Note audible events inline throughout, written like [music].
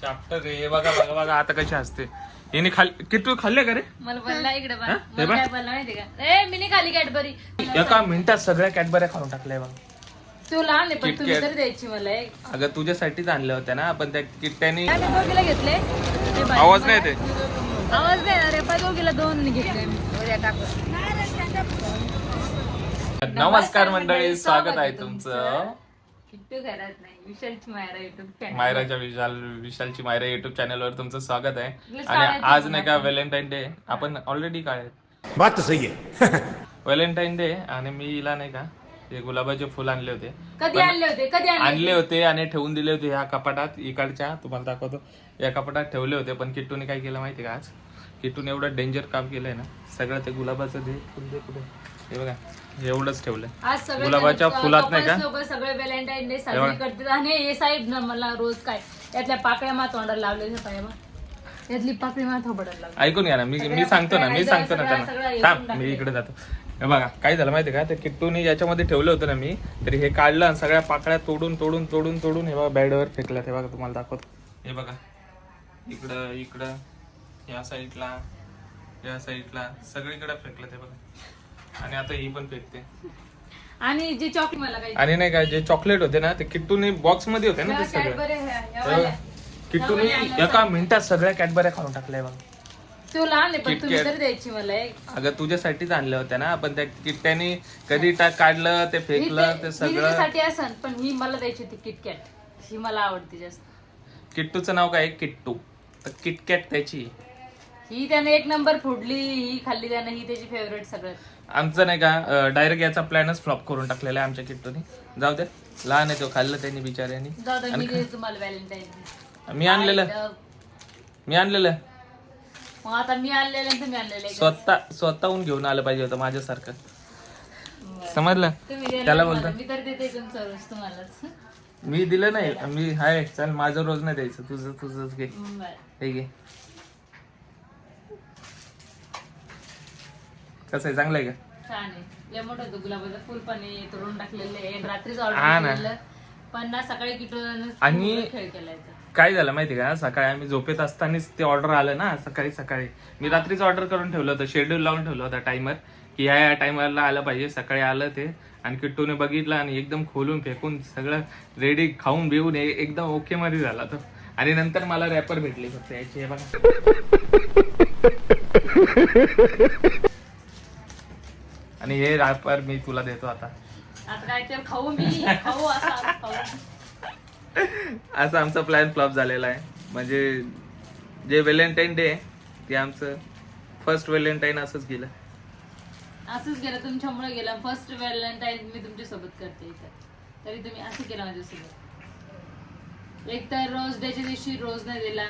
Chapter रे बघा बघा बघा आता कशी असते. हिने खाल किती तू खाल्ले का रे? मला बोलला इकडे हा? हे? मला बघ. काय बोलला माहिती का? ए मी नाही खाली कॅडबरी. एका मिनिटात सगळ्या कॅडबऱ्या खाऊन टाकल्या बघ. तू लहान आहे पण. तुम्ही तरी द्यायची मला एक. अगं तुझ्यासाठीच आणल्या होत्या ना पण त्या किट्ट्यानी आम्ही दोघीला घेतले? ते बाई- आवाज नाही ते आवाज नाही अरे पण दोघीला दोन घेतले मी. उद्या नमस्कार मंडळी स्वागत आहे तुमचं. किट्टू घरात नाही विशालची मायरा युट्यूब चॅनल मायराच्या विशाल विशालची मायरा युट्यूब चॅनलवर तुमचं स्वागत आहे. आणि आज नाही का. व्हॅलेंटाईन डे आपण ऑलरेडी काढले बात तो सही है व्हॅलेंटाईन डे आणि मी हिला नाही का ते गुलाबाचे फुल आणले होते. कधी पण आणले होते? कधी आणले आणले होते? आणि ठेवून दिले होते ह्या कपाटात इकडच्या तुम्हाला दाखवतो. या कपाटात ठेवले होते पण किट्टूने काय केलं माहिती का आज? किट्टूने एवढं डेंजर काम केलंय ना सगळं ते गुलाबाचं दे फुल दे कुठे हे बघा. एवढंच सगळे गुलाबाच्या फुलात नाही का? लोकं सगळे व्हॅलेंटाईन डे. साजरी करतात. आणि हे साहेब ना मला रोज काय यातल्या पाकळ्या मा तोंडाला लावले पाहिजे यातली पाकळी मा थोबडाला लावली ऐकून घ्या ना मी मी सांगतो ना मी सांगतो ना त्यांना. थांब मी इकडे जातो. हे बघा काय झालं माहिती का? ते किट्टूने याच्यामध्ये ठेवलं होतं ना मी तरी हे काढलं आणि सगळ्या पाकळ्या तोडून तोडून तोडून तोडून हे बघा बॅडवर फेकलं हे बघा तुम्हाला दाखवतो. हे बघा. इकडं इकडं या साईडला या साईडला सगळीकडे फेकलं ते बघा. आणि आता ही पण फेकते. आणि जे चॉकलेट मला काही आणि नाही का जे चॉकलेट होते ना ते किट्टूने बॉक्समध्ये होते ना ते सगळे. किट्टूने एका मिनिटात सगळ्या कॅडबऱ्या खाऊन टाकल्या बघा. तू लहान आहे पण तुम्ही किटकॅट. तरी द्यायची मला एक. अगं तुझ्यासाठीच आणल्या होत्या ना पण त्या किट्ट्यानी कधी टाक काढलं ते फेकलं ते सगळं. साठी असन पण ही मला द्यायची होती किटकॅट ही मला आवडते जास्त. किट्टूचं नाव काय? आहे? किट्टू. तर किटकॅट त्याची ही त्याने एक नंबर फोडली ही खाल्ली त्याने ही त्याची फेवरेट सगळ्यात. आमचं नाही का डायरेक्ट याचा प्लॅनच फ्लॉप करून टाकलेला आहे आमच्या किट्टूने. जाऊ दे. लहान आहे तो खाल्लं त्यांनी बिचाऱ्यांनी. मी आणलेलं. मी आणलेलं. आता मी आणलेलं? स्वतः स्वतःहून घेऊन आलं पाहिजे होतं माझ्यासारखं. समजलं? त्याला. बोलतो. मी तर देते मी दिलं नाही. मी हाय चल माझं रोज नाही द्यायचं. तुझं तुझंच घे. हे घे. कसं आहे? चांगलं आहे का? छान आहे. लय मोठं होतं गुलाबाचं फुल पण आहे. तोडून टाकलेलं आहे. रात्रीच हा ऑर्डर ना. केलेलं. पण ना सकाळी आणि- खेळ केलायचा. काय झालं माहिती का? सकाळी आम्ही झोपेत असतानाच ते ऑर्डर आलं ना सकाळी सकाळी. मी रात्रीच ऑर्डर करून ठेवलं होतं. शेड्यूल लावून ठेवलं होतं टायमर की ह्या या टायमरला आलं पाहिजे. सकाळी आलं ते. आणि किट्टूने बघितलं आणि एकदम खोलून फेकून सगळं रेडी खाऊन बिवून ए- एकदम ओके मध्ये झाला तो. आणि नंतर मला रॅपर भेटले फक्त याची. हे बघा. आणि हे रॅपर मी तुला देतो आता. आता काय खाऊ मी खाऊ असं खाऊ. असा आमचा प्लॅन फ्लॉप झालेला आहे. म्हणजे जे व्हॅलेंटाईन डे ते आमचं फर्स्ट व्हॅलेंटाईन असंच गेलं. असंच गेलं तुमच्यामुळे गेलं. फर्स्ट व्हॅलेंटाईन मी तुमच्यासोबत करते इथं. तरी तुम्ही असं केलं माझ्यासोबत. एक तर रोज डेच्या दिवशी रोज नाही दिला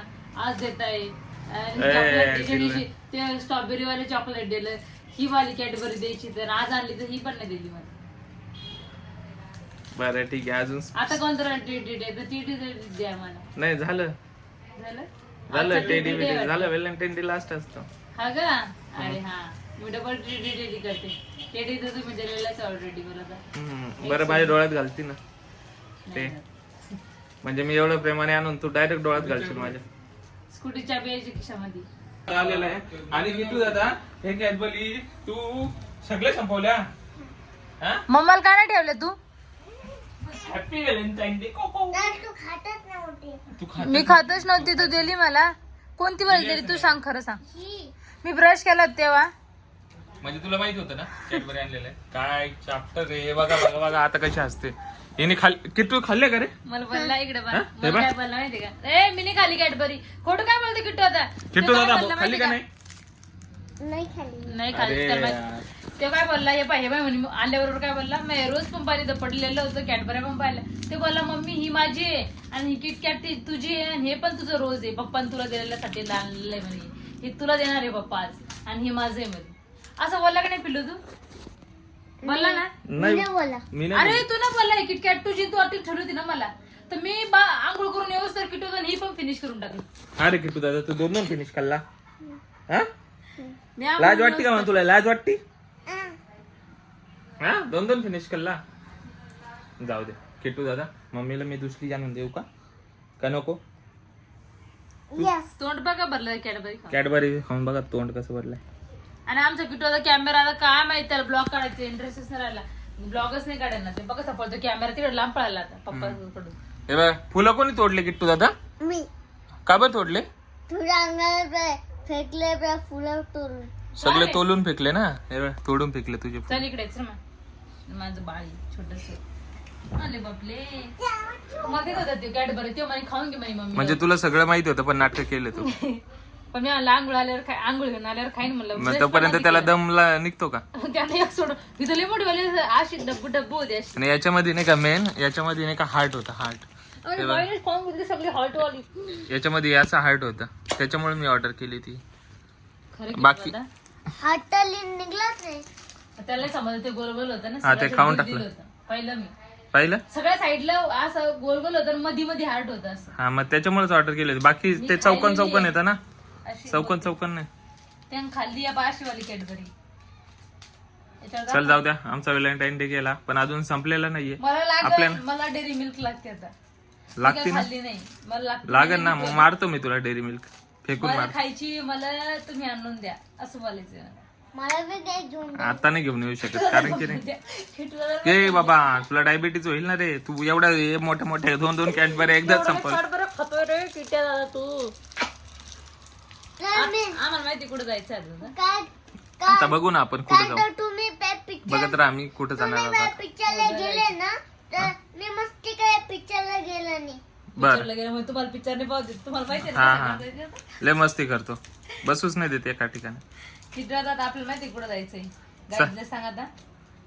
आज देताय. आणि ए, chocolate. दिवशी ते स्ट्रॉबेरी वाले चॉकलेट दिलं. ही वाली कॅडबरी द्यायची तर आज आणली तर ही पण नाही दिली मला. बरं ठीक आहे अजून आता कोणतं टीटी डे तर टीटी द्या मला. नाही झालं. झालं? झालं टेडी वाटतं. झालं व्हॅलेंटाईन डे लास्ट असतो. हा का? अरे हा. मी डबल टीटी टेडी करते. टेडी तर तुम्ही दिलेलाच ऑलरेडी मला तर. हम्म, बरं माझ्या डोळ्यात घालती ना. ते. म्हणजे मी एवढं प्रेमाने आणून तू डायरेक्ट डोळ्यात घालशील माझ्या. स्कूटीच्या बियाची खिशामध्ये आलेलं आहे. आणि किटू दादा हे कॅडबरी तू सगळे संपवल्या हा? मम्माला काय नाही ठेवलं तू? हॅपी व्हॅलेंटाईन डे कोको तू खा मी खातच नव्हती तू दिली मला. कोणती वाली दिली? तू सांग खरं सांग. मी ब्रश केला तेव्हा. म्हणजे तुला माहीत होतं ना कॅडबरी आणलेलं आहे. काय चाप्टर रे बघा बघा बघा आता कशी असते. हिने खाल किट्टू खाल्ले का रे? मला बोलला इकडे. हा? हे? मला बघ. काय बोलला माहिती का? ए मी नाही खाली कॅडबरी. खोटं काय बोलते किट्टू आता? ते किट्टू काय दादा बोलला खाल्ली माहिती का नाही नाही खाली अरे तर यार. माहिती- ते काय बोलला? हे पाय हे पाय म्हणे आल्याबरोबर काय बोलला? मी रोज पण पाहिलं इथं पडलेलं होतं कॅडबऱ्या पण पाहिलं ते बोलला मम्मी ही माझी आहे आणि ही किटकॅट ती तुझी आहे आणि हे पण तुझं रोज आहे. पप्पाने तुला दिलेल्यासाठी आणलंय म्हणे. हे तुला देणार आहे पप्पा आज आणि हे माझं आहे म्हणे. असं बोलला का नाही पिल्लू तू? बोलला ना? नाही. मी नाही अरे तू ना बोलला हे किटकॅट तुझी तू अटी ठरवती ना मला. तर मी बा आंघोळ करून येऊस तर किटू ही पण फिनिश करून टाकली अरे किट्टू दादा तू दोन दोन फिनिश खाल्ला. हा? मी आंघोळ लाज वाटते का म्हणून तुला? लाज वाटते? हा. दोन दोन फिनिश करला जाऊ दे. किट्टू दादा मम्मीला मी दुसरी आणून देऊ का? का नको? तोंड बघा भरलं कॅडबरी कॅडबरी खाऊन बघा तोंड कसं भरलंय. आणि आमचा किटोचा कॅमेरा आता काय माहिती त्याला ब्लॉग काढायचं इंटरेस्टच नाही राहिला. ब्लॉगच नाही काढायला ते. बघा सापडतो कॅमेरा तिकडे लांब पळाला आता पप्पाकडून. हे बघ फुलं कोणी तोडले किट्टू दादा? मी. का बरं तोडले? तुझ्या अंगाला फेकले बे फुलं तोडून. सगळे तोलून फेकले ना? हे बघ तोडून फेकले तुझे फुलं. चल इकडे चल मग माझं बाळ छोटस. आले बापले. मग देत होता ते कॅडबरी ते म्हणे खाऊन घे म्हणे मम्मी म्हणजे तुला सगळं माहिती होतं पण नाटक केले तू. [laughs] पण मी म्हणलं आंघोळ आल्यावर खाय आंघोळ घेऊन आल्यावर खाईन म्हणलं. तोपर्यंत त्याला दमला निघतो का? [laughs] त्याने एक सोडून. तिथं लई मोठी वाली अशी डब्बू डब्बू होते अशी. आणि याच्यामध्ये नाही का मेन याच्यामध्ये नाही का हार्ट होता हार्ट आणि बाईने खाऊन घेतली सगळी हॉट वाली. याच्यामध्ये याचा हार्ट होता. त्याच्यामुळे मी ऑर्डर केली ती. खरं की बाकी- दादा? हाताली निघलाच नाही त्याला समज ते गोल गोल होतं ना हा, ते खाऊन टाकलं. होतं. पाहिलं मी. पाहिलं? सगळ्या साईडला असं गोल गोल होतं मध्ये मध्ये हार्ट होतं असं. हा मग त्याच्यामुळेच ऑर्डर केले बाकी ते चौकन चौकन येतं ना? अशी चौकन चौकन नाही. त्यानं खाल्ली या अशी वाली कॅडबरी याच्यावर चल जाऊ द्या आमचा व्हॅलेंटाईन डे गेला पण अजून संपलेला नाहीये. मला आपल्याला- मला डेअरी मिल्क लागते आता. मी लागते ना? खाल्ली नाही. मला लागते लागेल ना मग मारतो मी तुला डेअरी मिल्क. फेकून मला मार. खायची मला तुम्ही आणून द्या असं बोलायचं. मला. मला बी काही घेऊन आता नाही घेऊन येऊ शकत कारण की नाही. हे ए बाबा तुला डायबिटीज होईल ना रे. तू एवढ्या हे मोठ्या मोठ्या दोन दोन कॅडबरी एकदाच संपल. बरं खातोय रे किट्या दादा तू. आम्हाला माहिती कुठे जायचं आहे दादा. काय आता बघू ना आपण कुठे जाऊ. तुम्ही पिक्चर बघत राहा आम्ही कुठे जाणार आहोत पिक्चरला गेले ना तर मी मस्ती काय पिक्चरला गेलो नाही बर. पिक्चरला गेल्यामुळे तुम्हाला पिक्चर नाही पाहू देत तुम्हाला माहिती आहे हा, ना हा. कसं जायचं आता? लय मस्ती करतो. बसूच नाही देते एका ठिकाणी. किती आपल्याला माहिती कुठे जायचंय. गाईडला सांग आता.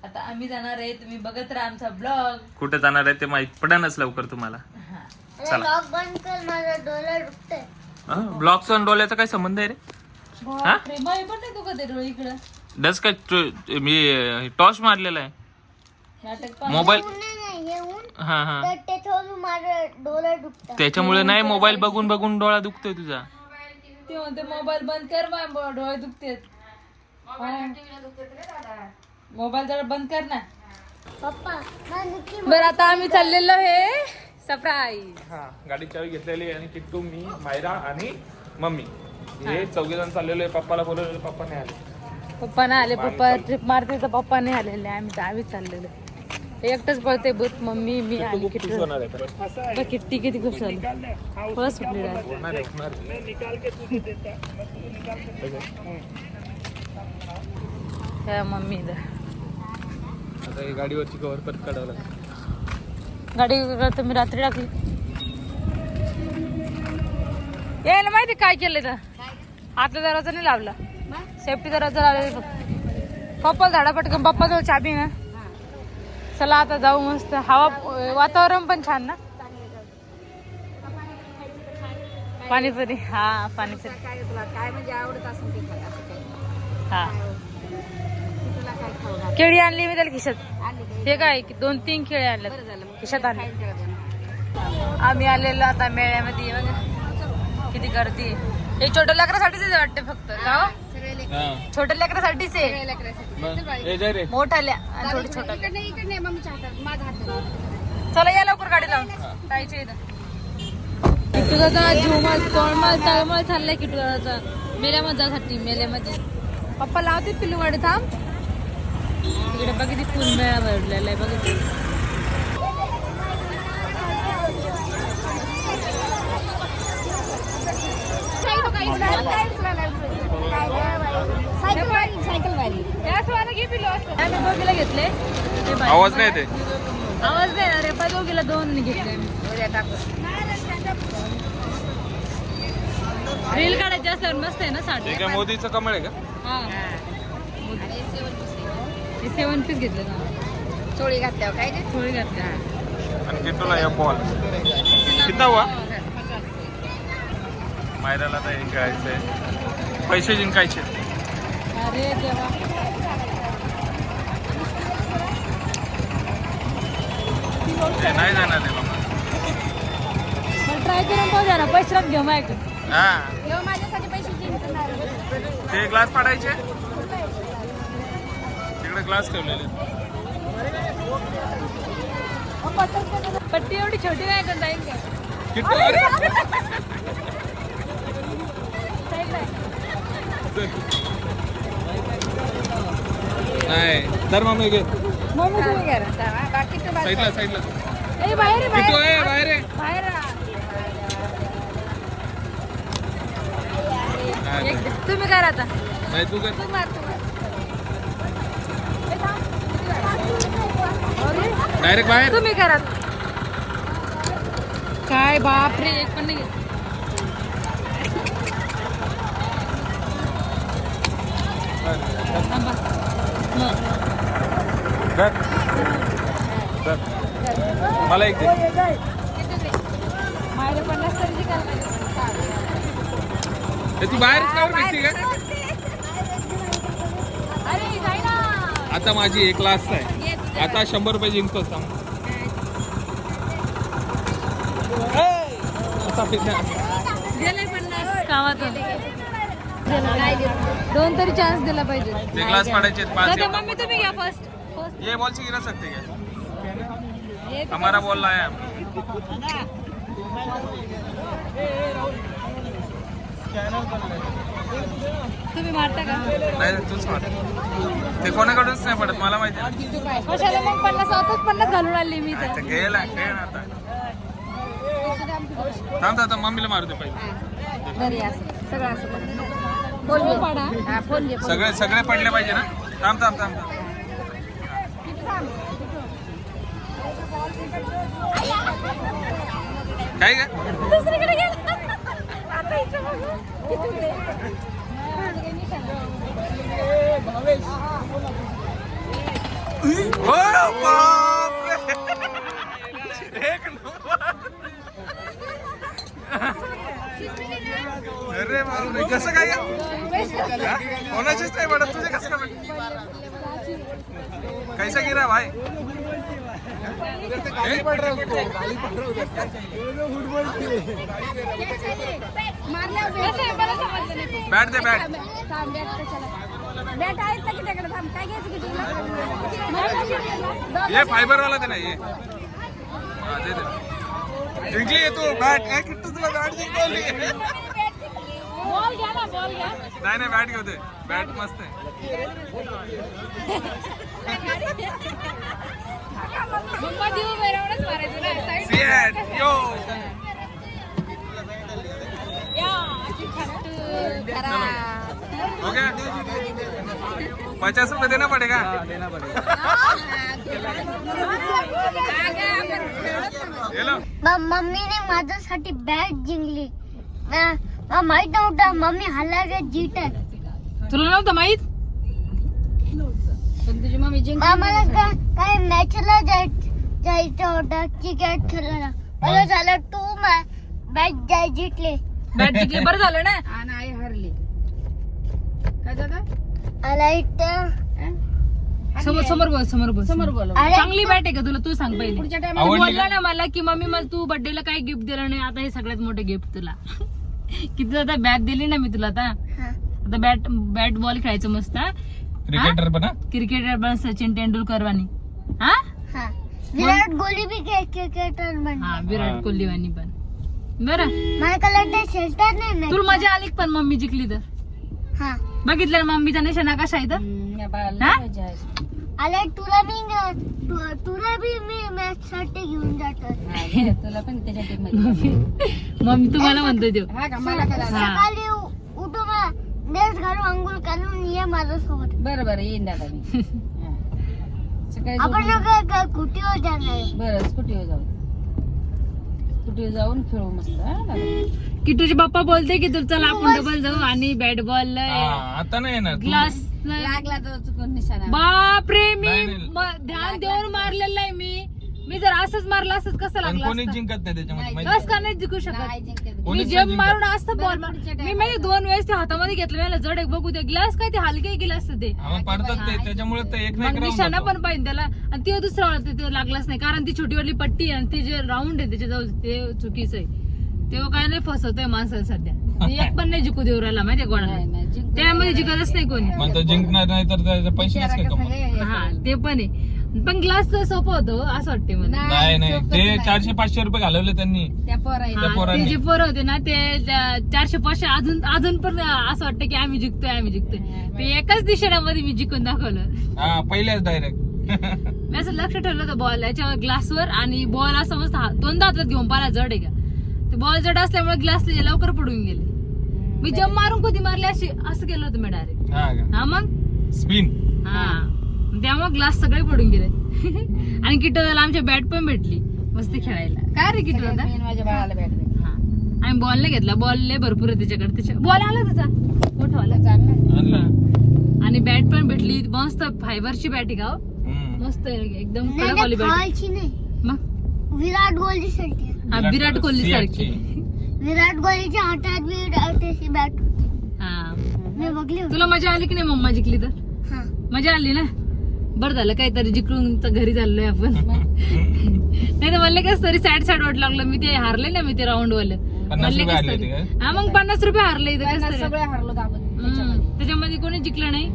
आता आम्ही जाणार आहे तुम्ही बघत राहा आमचा ब्लॉग कुठे जाणार आहे ते माहीत पडेनच लवकर तुम्हाला. लॉक बंद कर माझा दुखतोय. ब्लॉक्स आणि डोल्याचा काय संबंध आहे रे? हा? प्रेमाई पण नाही तू कधी डोळे इकडं. डस काय मी टॉर्च मारलेला आहे. मोबाईल ऊन नाही हे ऊन. हा हा. तर ते थोडं माझा डोळा दुखतं. त्याच्यामुळे नाही मोबाईल बघून बघून डोळा दुखतोय तुझा. ते म्हणते मोबाईल बंद कर ब- डोळे दुखतेत. मोबाईल जरा बंद कर ना. पप्पा बरं आता आम्ही चाललेलो हे. सरप्राईज हा गाडी चावी घेतलेली आणि किट्टू मी मायरा आणि मम्मी. हे चौघे जण चाललेलो आहे पप्पाला बोलवलेलं पप्पा नाही आले. पप्पा नाही आले पप्पा ट्रिप मारते तर पप्पा नाही आलेले आम्ही तर आम्हीच चाललेलो. एकटंच पळते बुत मम्मी मी आणि किट्टू. होणार आहे तर. बघ किट्टी किती खुश झाली फळं सुटली डाळ. होणार आहे, होणार आहे. त्या मम्मी इथं. आता हे गाडीवरची कव्हर परत काढावं लागेल. गाडी तुम्ही रात्री टाकली. यायला माहिती काय केलं तर? आतला दरवाजा नाही लावला. सेफ्टी दरवाजा लावलेला फक्त पप्पा झाडा पटकन पप्पा जवळ चाबी ना. चला आता जाऊ मस्त. हवा वातावरण पण छान ना. पाणीपुरी. हा पाणीपुरी. काय म्हणजे आवडत असं हा. काय खाऊ घाल केळी आणली मी त्याला खिशात. आणली काही हे काय दोन तीन केळी आणल्या झालं मग खिशात आणले खायला ठेवा त्यांना. आम्ही आलेलो आता मेळ्यामध्ये बघा. किती गर्दी आहे. हे छोट्या लेकरासाठीच आहे वाटते फक्त गाव सगळे लेकरं. हा. छोट्या लेकरासाठीच आहे. सगळे लेकरांसाठी. मग, ए, जाय रे. मोठाल्या आणि थोडी छोटा इकडे नाही इकडे नाही मम्मीच्या हातात माझा हात धरून. चला या लवकर गाडी लावून. जायचं किट्टू दादा झुमल तळमळ तळमळ चाललाय किट्टू दादाचा. मेल्यामध्ये जासाठी मेल्यामध्ये. पप्पा लावते पिल्लू गाडी थांब. तिकडे बघ किती फुल मेळा भरलेला आहे ते बाहेर. आवाज नाही येते आवाज नाही ना रे पण दोघीला दोन घेतले रील काढायची असल्यावर मस्त आहे ना साडी. हे काय मोदीचं कमळ आहे का? हा. सेवन पिसे. घेतले ना चोळी घातल्यावर काय ते? थोडी घातले आणि किट्टूला या बॉल किती हुआ मायराला तर हे खेळायचंय. पैसे जिंकायचे. अरे देवा. ते नाही जाणार बाबा. मला ट्राय करून पाहू ना पैसे घेऊ माझ्याकडे हा. ह्यो माझ्यासाठी पैसे जिंकणार. ते ग्लास पाडायचे. तिकडे ग्लास ठेवलेले पट्टी एवढी छोटी नाही का किट्टू अरे नाही तर मम्मी घे मम्मी तुम्ही करा बाकी तू साईडला साईडला. ए बाहेर आहे, किट्टू बाहेर. आहे बाहेर आहे बाहेर आ. नाही, एक- तुम्ही करा आता. नाही तू कर. तू मार तू मार. डायरेक्ट बाहेर. तुम्ही करा. काय बापरे एक पण नाही. मला एक तू बाहेरच भेटते का? आता माझी एक लास्ट आहे. आता शंभर रुपये जिंकतो कामातून दोन तरी चान्स दिला पाहिजे. ते ग्लास पाडायचे आहेत, पाच दादा मम्मी तुम्ही घ्या फर्स्ट ये बॉल से गिरा सकते क्या? हमारा बॉल लाया है। तुम्ही मारता का? नाही तूच मार. ते कोणाकडूनच नाही पडत मला माहिती आहे. कशाला मग पन्नास स्वतःच पन्नास घालून आली मी तर. गेला खेळ आता. थांब आता मम्मीला मारू दे पहिले. घरी असं सगळं असं फोन पाडा. फोन घे सगळे सगळे पडले पाहिजे ना? थांब थांब थांब. थांब. काय काय दुसरीकडे गेला. आता इथं बघू. हो कसं काय कोणाचीच नाही तुझे कसं काय? कैसा गिरा भाई? आहे, नाही. बॅट दे बॅट बॅट आहेत ना की त्याकडे थांब काय घ्यायचं की तुला ये फायबर वाला दे ना ये। हा, दे दे। जिंकली आहे तू बॅट काय किट्टू तुला बॅट जिंकवली बॉल घ्या ना बॉल घ्या नाही नाही बॅट घेऊ दे। बॅट मस्त आहे [laughs] [laughs] हो पचास रुपये देना पड़ेगा ये लो. म- मम्मीने माझ्यासाठी बॅट जिंकली. माहीत नव्हतं मम्मी हल्ला जिटत तुला नव्हतं माहीत? पण तुझी मम्मी जिंक आम्हाला का काय मॅचला जायचं होतं. क्रिकेट खेळायला बरं झालं तू मॅच जाय जिंकले. बॅट जिंकली. बरं झालं ना? [laughs] आणि आई हरली. काय दादा? मला इथं समोर समोर बोल समोर बोल. समोर बोल. चांगली बॅट आहे का तुला? तू सांग पहिले. पुढच्या टाइम तू आवडली बोलला? ना मला की मम्मी मला तू बर्थडेला काय गिफ्ट दिलं नाही? आता हे सगळ्यात मोठं गिफ्ट तुला. [laughs] किती आता बॅट दिली ना मी तुला आता. हा. आता बॅट बॅट बॉल खेळायचं मस्त. हा? क्रिकेटर पण हा? क्रिकेटर पण सचिन तेंडुलकर वाणी हा. हा विराट कोहली बी क्रिकेटर हा विराट कोहली वाणी पण बरं. मला कलर ते शेल्टर नाही तुला match. मजा आली का पण मम्मी जिंकली तर? हा. बघितलं ना मम्मीचा निशाणा कशा आहे तर? हा? अरे तुला मी तु- तुला बी मी मॅच साठी घेऊन जातो. हा, तुला पण त्याच्या टीममध्ये मम्मी तुम्हाला म्हणतो देव. सकाळी ड्रेस घालून अंघोळ करून ये माझ्यासोबत बरं बरं येईन दादा मी [laughs] हा. सकाळी आपण क- कुटीवर जाणार आहे. बरं स्कूटीवर जाऊ स्कूटीवर जाऊन खेळू मस्त हा दादा? की तुझे पप्पा बोलते की तुला चला आपण डबल जाऊ आणि बॅट बॉल हा, आता नाही येणार तू- ग्लास लागला तर चुकून निशाणा बापरे मी नाही, नाही. म- ध्यान देऊन मारलेलं आहे मी मी जर असंच मारलं असंच कसं पण लागलं कोणी असतं? जिंकत नाही त्याच्यामध्ये माहिती कस का नाही जिंकू शकत. मी कोणीच जेम नाही जिंकत. मारून असतं बॉल पुढच्या मी म्हणजे दोन वेळेस ते हातामध्ये घेतलं मला जड एक बघू दे. ग्लास काय ते हलके ग्लास ते. पडतात ते त्याच्यामुळे ते एक ना मग एक निशाणा पण पाहिजे त्याला. आणि ते दुसरा वाला ते लागलाच नाही. कारण ती छोटीवाली पट्टी आणि ते जे राऊंड आहे त्याच्याजवळ ते चुकीचं आहे. तेव्हा काय नाही फसवतोय माणसाला सध्या. ते एक पण नाही जिंकू देऊ राहिला माहितीये नाही, कोणाला? नाही, जिंकू त्यामध्ये जिंकतच नाही. कोणी. मग तो जिंकणार नाही तर त्याचे पैसे नसते हा ते पण आहे. पण ग्लास सोपं होतं असं वाटते मला. नाही नाही ते चारशे पाचशे रुपये घालवले त्यांनी. त्या पोरा त्या हा, पोरांनी. ते जे पोरं होते ना ते चारशे पाचशे अजून अजून पण असं वाटतं की आम्ही जिंकतोय आम्ही जिंकतोय. ते एकाच दिशेमध्ये मी जिंकून दाखवलं. हा पहिल्याच डायरेक्ट मी असं लक्ष ठेवलं होतं बॉल याच्या ग्लासवर आणि बॉल असं मस्त हा- दोनदा हातात घेऊन पाहिला जड आहे का? ते बॉल जड असल्यामुळे ग्लास लवकर पडून गेले. मी जम मारून कधी मारली अशी असं केलं होतं मी डायरेक्ट हा का? हा मग? स्पिन हा. त्यामुळे ग्लास सगळे पडून गेले. आणि किटोला आमच्या बॅट पण भेटली. मस्त खेळायला. काय रे किटो दादा माझ्या बाळाला भेटले. हा. आम्ही बॉल नाही घेतला. बॉल लय भरपूर आहे त्याच्याकडे. त्याच्या बॉल आला त्याचा मोठा आणि बॅट पण भेटली. मस्त फायबरची बॅट आहे का हो? मस्त आहे, एकदम कडक बॅट मग? विराट कोहली साठी हा विराट कोहली सारखी. विराट कोहलीच्या हातात तशी बॅट हा. मी बघली होती. तुला मजा आली की नाही मम्मा जिंकली तर? हा. मजा आली ना? बरं झालं काहीतरी जिंकून तर घरी चाललोय आपण. [laughs] नाही तर मला कस तरी सॅड सॅड वाट लागलं मी ते हारले ना मी ते राऊंड वाले म्हणले कसं तरी. हा मग पन्नास रुपये हारले त्याच्यामध्ये. कोणी जिंकलं नाही.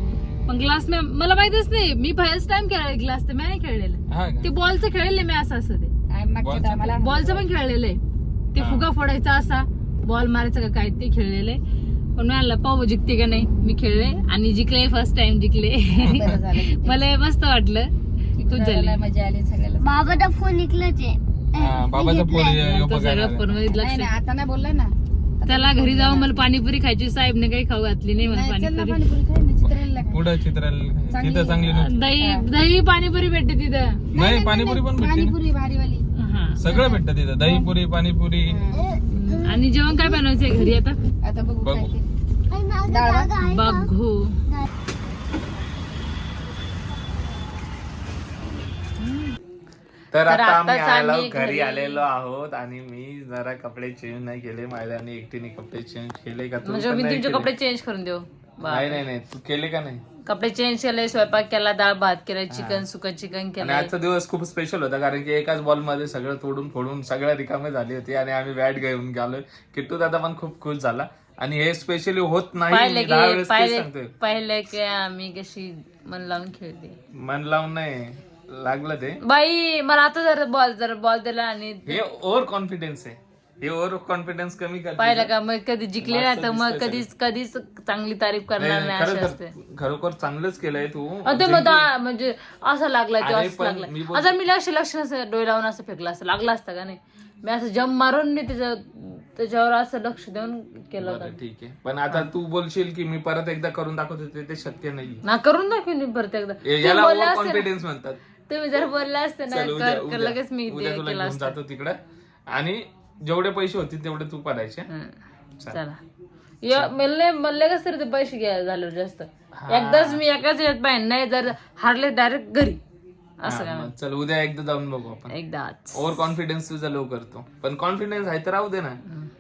पण ग्लास मी मला माहितच नाही मी फर्स्ट टाइम खेळले ग्लास तर मी नाही खेळलेलं. हा ते बॉलचं खेळले मी असं असं ते. बॉलचं पण खेळलेलं आहे. ते. फुगा फोडायचा असा बॉल मारायचा का काय ते खेळलेलं आहे. पण मला पाहू जिंकते का नाही? मी खेळले आणि जिंकले फर्स्ट टाइम जिंकले. बरं झालं [laughs] मला मस्त वाटलं. खूप झाली. मजा आली सगळ्याला. बाबाचा फोन इकलाच आहे हा, बाबाचा पोर यो तो बघायला सगळं फोनमध्ये नाही लक्ष नाही आता नाही बोललाय ना. त्याला घरी जाऊन मला पाणीपुरी खायची. साहेबने काही खाऊ घातली नाही मला नाही, चल ना पाणीपुरी. पाणीपुरी खाय ना चित्राला खा. पुढं चित्राला चांगली तिथं चांगली नव्हती. दही दही पाणीपुरी भेटते तिथं. नाही पाणीपुरी पण भेटते ना. पाणीपुरी भारीवाली. हा. सगळं भेटतं तिथं. दहीपुरी पाणीपुरी. आणि जेवण काय बनवायचंय घरी आता? आता बघू बघू. काय ते. बघू. तर आता आम्ही आलो घरी आलेलो आहोत आणि मी जरा कपडे चेंज नाही केले. माझ्याने एकटीने कपडे चेंज केले का? तू म्हणजे मी तुमचे? कपडे चेंज करून देऊ. नाही नाही नाही. तू केले का नाही? कपडे चेंज केले स्वयंपाक केला डाळ भात केला चिकन सुकं चिकन आणि केलं. आजचा दिवस खूप स्पेशल होता कारण की एकाच बॉलमध्ये सगळं तोडून फोडून सगळ्या रिकामे झाली होती आणि आम्ही बॅट घेऊन गेलोय किट्टू दादा पण खूप खुश झाला. आणि हे स्पेशली होत नाही पाहिलं मी दहा की वेळेस तेच पाहिले सांगतोय. पाहिलं की आम्ही कशी मन लावून खेळते. मन लावून नाही लागलं ते. बाई मला आता जर बॉल जर बॉल दिला आणि हे ओव्हर कॉन्फिडन्स आहे. हे ओव्हर कॉन्फिडन्स कमी करते. पाहिलं का? मग कधी जिंकले नाही तर मग मागचं कधीच कधीच चांगली तारीफ करणार नाही असे असते. खरोखर खरोखर चांगलंच केलंय तू. ते मग तो- म्हणजे असं लागला अरे जॉस पण लागला. मी बोल- आता मी लक्ष लक्ष नसतं डोळे लावून असं फेकलं असं लागलं असतं का नाही? मी असं जम मारून मी त्याच्या त्याच्यावर असं लक्ष देऊन केलं होतं ठीक आहे. पण आता तू बोलशील की मी परत एकदा करून दाखवतो ते- ते शक्य नाही ना करून दाखवून मी परत एकदा. याला बोलला ओव्हर कॉन्फिडन्स म्हणतात. तुम्ही जर बोलला असते ना चल उद्या कर- कर उद्या. लगेच मी उद्या ते तुला केलं घेऊन असतं. जातो तिकडं. आणि जेवढे पैसे होतील तेवढे तू करायचे. हं. चला. या- मला मला कसं तरी ते पैसे घ्या झाले जास्त. एकदाच मी एकाच यात पाहिजे नाही जर हारले डायरेक्ट घरी. असं हा, मग चल उद्या एकदा जाऊन बघू आपण. एकदाच. ओव्हर कॉन्फिडन्स तुझा लो करतो पण कॉन्फिडन्स आहे तर राहू दे ना.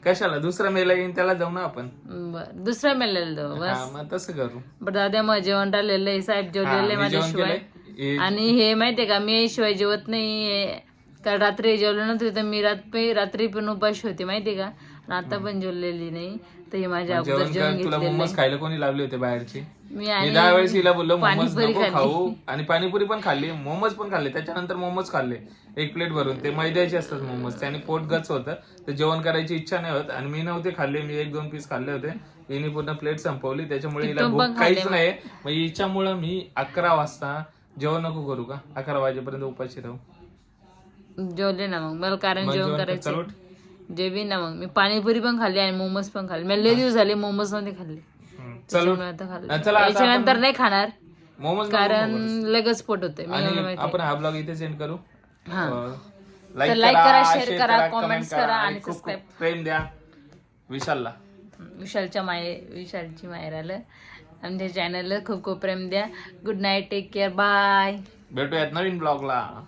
कशाला? दुसरा मेला येईन त्याला जाऊ ना आपण. बर दुसऱ्या मेलेलं दो हा मग तसं करू. बरं दादा मग जेवण राहिलेलं आहे साहेब हा, जेवलेले मी जेवण माझ्याशिवाय केलंय. हे- आणि हे माहितीये का मी शिवाय जेवत नाही कारण रात्री जेवलं नव्हतं तर मी रात्री रात्री पण उपाशी होते माहितीये का? आणि आता पण जेवलेली नाही. तर हे माझ्या अगोदर जेवण तुला घेतलेलं मोमोज आहे. खायला कोणी लावले होते बाहेरची? मी मी आणि दहा वेळेस हिला बोललो मोमोज पाणीपुरी नको खाल्ली. खाऊ. आणि पाणीपुरी पण खाल्ली. मोमोज पण खाल्ले. त्याच्यानंतर मोमोज खाल्ले. एक प्लेट भरून. ते मैद्याचे असतात मोमोज. त्याने पोट गच होतं. तर जेवण करायची इच्छा नाही होत. आणि मी नव्हते खाल्ले. मी एक दोन पीस खाल्ले होते. हिने पूर्ण प्लेट संपवली. त्याच्यामुळे हिला तिथून पण भूक काहीच खाल्ले नाही मग. हिच्यामुळं मी अकरा वाजता जेवण नको करू का? अकरा वाजेपर्यंत उपाशी राहू. जेवले ना मग. मला कारण मग जेवण जेवण कर, करायचं चल उठ. जेवी ना मग. मी पाणीपुरी पण खाल्ली आणि मोमोज पण खाल्ले. मला लय दिवस झाले मोमोजमध्ये खाल्ले. हम्म, चल. उठ. त्याच्यामुळे आता खाल्ले. चला आता याच्यानंतर नाही खाणार. मोमोज कारण. लगेच. पोट होते मी आणि आपण हा ब्लॉग इथे सेंड करू. हा. लाईक तर like करा, share share करा, comments करा आणि खूप खूप subscribe. प्रेम द्या. विशालला. विशालच्या माय विशालची मायराला. आमच्या चॅनलला खूप खूप प्रेम द्या. Good night take care bye भेटूयात नवीन ब्लॉगला.